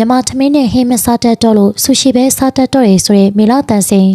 မြန်မာထမင်းနဲ့ဟင်းမစားတတ်တော့လို့ဆူရှီပဲစားတတ်တော့တယ်ဆိုရင်မေလာတန်စင်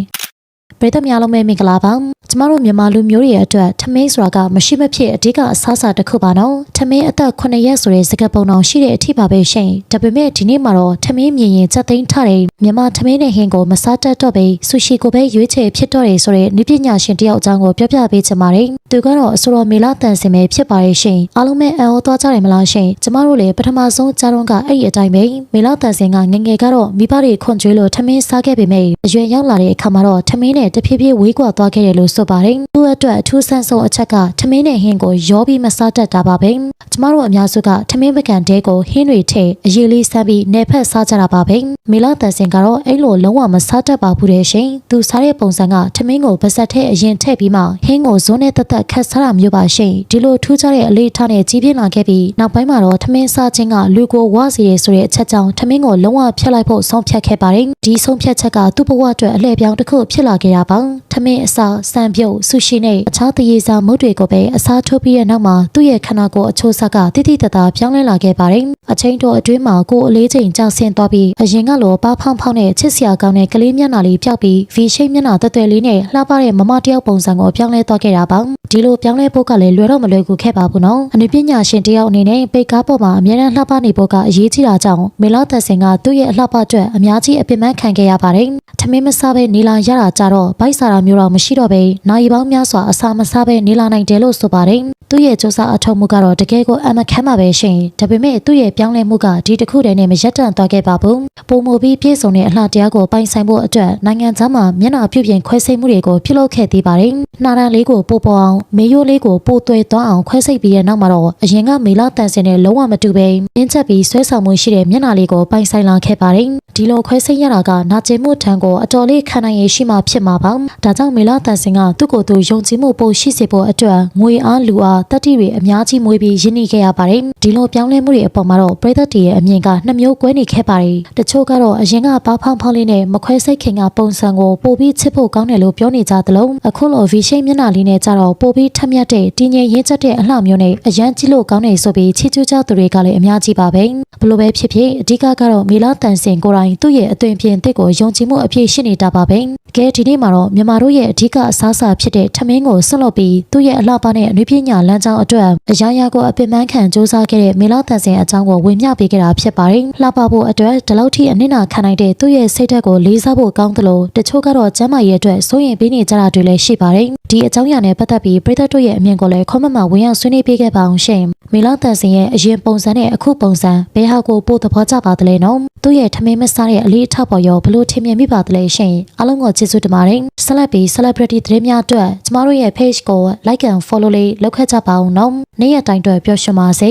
ပရိသတ်များလုံးပဲမင်္ဂလာပါကျမတို့မြန်မာလူမျိုးတွေအတွက်ထမင်းဆိုတာကမရှိမဖြစ်အဓိကအစားအစာတစ်ခုပါနော်ထမင်းအသက်9ရက်ဆိုတဲ့စကားပုံတော်ရှိတဲ့အထိပါပဲရှင်ဒါပေမဲ့ဒီနေ့မှာတော့ထမင်းမြင်ရင်ချက်သိမ်းထားတယ်မြန်မာထမင်းနဲ့ဟင်းကိုမစားတတ်တော့ပဲဆူရှီကိုပဲရွေးချယ်ဖြစ်တော့တယ်ဆိုတဲ့နည်းပညာရှင်တယောက်အကြောင်းကိုပြောပြပေးချင်ပါတယ် သူကတော့အဆိုတော်မေလာတန်စင်ပဲဖြစ်ပါရဲ့ရှင်အားလုံးပဲအံ့ဩသွားကြတယ်မလားရှင်ကျမတို့လည်းပထမဆုံးကြားတော့ကအဲ့ဒီအတိုင်းပဲမေလာတန်စင်ကငယ်ငယ်ကတော့မိဘတွေခွန်ကျွေးလို့ထမင်းစားခဲ့ပေမဲ့အရွယ်ရောက်လာတဲ့အခါမှာတော့ထမင်းနဲ့တဖြည်းဖြည်းဝေးကွာသွားခဲ့တယ်လို့ဆိုပါတယ်သူ့အတွက်အထူးဆန်းဆုံးအချက်ကထမင်းနဲ့ဟင်းကိုရောပြီးမစားတတ်တာပါပဲကျမတို့အများစုကထမင်းပကံတဲကိုဟင်းတွေထည့်အရေးလေးဆန်းပြီးနေဖက်စားကြတာပါပဲမေလာတန်စင်ကတော့အဲ့လိုလုံးဝမစားတတ်ပါဘူးတဲ့ရှင်သူစားတဲ့ပုံစံကထမင်းကိုပါဇက်ထဲအရင်ထည့်ပြီးမှဟင်းကိုဇွန်းနဲ့တက်တက်ခတ်စားတာမျိုးပါရှင်ဒီလိုထူးခြားတဲ့အလေးထားနဲ့ကြီးပြင်းလာခဲ့ပြီးနောက်ပိုင်းမှာတော့ထမင်းစားခြင်းကလူကိုဝါစီရဲဆိုတဲ့အချက်ကြောင့်ထမင်းကိုလုံးဝဖျက်လိုက်ဖို့ဆုံးဖြတ်ခဲ့ပါတယ်ဒီဆုံးဖြတ်ချက်ကသူ့ဘဝအတွက်အလှည့်ပြောင်းတစ်ခုဖြစ်လာခဲ့တာပါထမင်းအစားစံပြုတ်ဆူရှီနဲ့အခြားတရေစာမုတ်တွေကိုပဲအစားထိုးပြီးတဲ့နောက်မှာသူ့ရဲ့ခန္ဓာကိုယ်အချိုးဆက်ကတိတိတသားပြောင်းလဲလာခဲ့ပါတယ်အချိန်တော်အတွင်းမှာကိုယ်အလေးချိန်ကျဆင်းသွားပြီးအရင်ကလိုပါဖောင်းဖောင်းနဲ့ချစ်စရာကောင်းတဲ့ကလေးမျက်နှာလေးပြောက်ပြီး V shape မျက်နှာတက်တက်လေးနဲ့လှပတဲ့မမတယောက်ပုံစံကိုပြောင်းလဲသွားခဲ့တာပါဒီလိုပြောင်းလဲဖို့ကလည်းလွယ်တော့မလွယ်ကူခဲ့ပါဘူးနော်အနုပညာရှင်တယောက်အနေနဲ့ပိတ်ကားပေါ်မှာအများအားလှပနေဖို့ကအရေးကြီးတာကြောင့်မေလာသက်စင်ကသူ့ရဲ့အလှပအတွက်အများကြီးအပင်ပန်းခံခဲ့ရပါတယ်ထမင်းမစားဘဲနေလာရတာကြတော့ဗိုက်စာတာမျိုးတော့မရှိတော့ပဲနိုင်ပေါင်းများစွာအစာမစားဘဲနေလာနိုင်တယ်လို့ဆိုပါတယ်သူ့ရဲ့စ조사အထောက်မှုကတော့တကယ်ကိုအမခမ်းပါပဲရှင်ဒါပေမဲ့သူ့ရဲ့ပြောင်းလဲမှုကဒီတစ်ခုတည်းနဲ့မရက်တန့်သွားခဲ့ပါဘူးပုံမူပြီးပြည့်စုံတဲ့အလှတရားကိုပိုင်ဆိုင်ဖို့အတွက်နိုင်ငံသားမှာမျက်နှာပြုပြင်ခွဲစိတ်မှုတွေကိုပြုလုပ်ခဲ့သေးပါတယ်နှာရန်လေးကိုပို့ပေါ်အောင်မေယိုးလေးကိုပို့သွဲသွားအောင်ခွဲစိတ်ပြီးတဲ့နောက်မှာတော့အရင်ကမေလာတန်စင်နဲ့လုံးဝမတူပဲနင်းချက်ပြီးဆွဲဆောင်မှုရှိတဲ့မျက်နှာလေးကိုပိုင်ဆိုင်လာခဲ့ပါတယ်ဒီလိုခွဲစိတ်ရတာကနာကျင်မှုထံကိုအတော်လေးခံနိုင်ရရှိမှဖြစ်မှာပါဒါကြောင့်မေလာတန်စင်ကသူ့ကိုယ်သူယုံကြည်မှုပိုရှိစေဖို့အတွက်ငွေအားလူအားတတိတွေအများကြီးမွေးပြီးရင်းနှီးခဲ့ရပါတယ်ဒီလိုပြောင်းလဲမှုတွေအပေါ်မှာတော့ပရိသတ်တွေရဲ့အမြင်ကနှစ်မျိုးကွဲနေခဲ့ပါတယ်တချို့ကတော့အရင်ကပေါဖောင်းဖောင်းလေးနဲ့မခွဲစိတ်ခင်ကပုံစံကိုပိုပြီးချစ်ဖို့ကောင်းတယ်လို့ပြောနေကြသလိုအခုလို V shape မျက်နှာလေးနဲ့ကြတော့ပိုပြီးထက်မြက်တဲ့တင်းငယ်ရင်းချက်တဲ့အလှမျိုးနဲ့အရန်ကြည့်လို့ကောင်းတယ်ဆိုပြီးချီးကျူးကြသူတွေကလည်းအများကြီးပါပဲဘလို့ပဲဖြစ်ဖြစ်အဓိကကတော့မေလာတန်စင်ကိုယ်တိုင်သူ့ရဲ့အသွင်ပြင်တစ်ကိုယုံကြည်မှုအပြည့်ရှိနေတာပါပဲ ကဲဒီနေ့မှာတော့မြန်မာတို့ရဲ့အဓိကအစားအစာဖြစ်တဲ့ထမင်းကိုဆွတ်လွတ်ပြီးသူ့ရဲ့အလှပနဲ့အနုပညာလမ်းကြောင်းအတွက်အရာရာကိုအပင်ပန်းခံစ조사ခဲ့တဲ့မေလာတန်စင်အကြောင်းကိုဝင်မျှပေးခဲ့တာဖြစ်ပါတယ်လှပဖို့အတွက်ဒီလောက်ထိအနစ်နာခံနိုင်တဲ့သူ့ရဲ့စိတ်ဓာတ်ကိုလေးစားဖို့ကောင်းသလိုတချို့ကတော့ကျမ်းမာရေးအတွက်စိုးရင်ပေးနေကြတာတွေလည်းရှိပါတယ်ဒီအကြောင်းအရာနဲ့ပတ်သက်ပြီးပြည်သက်တို့ရဲ့အမြင်ကိုလည်း comment မှာဝင်ရောက်ဆွေးနွေးပေးခဲ့ပါအောင်ရှင် မေလာတန်စင်ရဲ့အရင်ပုံစံနဲ့အခုပုံစံဘယ်ဟာကိုပို့သဘောကျပါသလဲနော်သူ့ရဲ့ထမင်းမစားတဲ့အလေးအထောက်ပေါ်ရောဘလို့ထင်မြင်မိပါသလဲရှင်အားလုံးကိုကျေးဇူးတင်ပါတယ်ဆက်လက်ပြီး celebrity သတင်းများအတွက်ကျမတို့ရဲ့ page ကို like and follow လေးလုပ်ခဲ့ကြပါအောင်နော်နေ့ရက်တိုင်းအတွက်ပျော်ရွှင်ပါစေ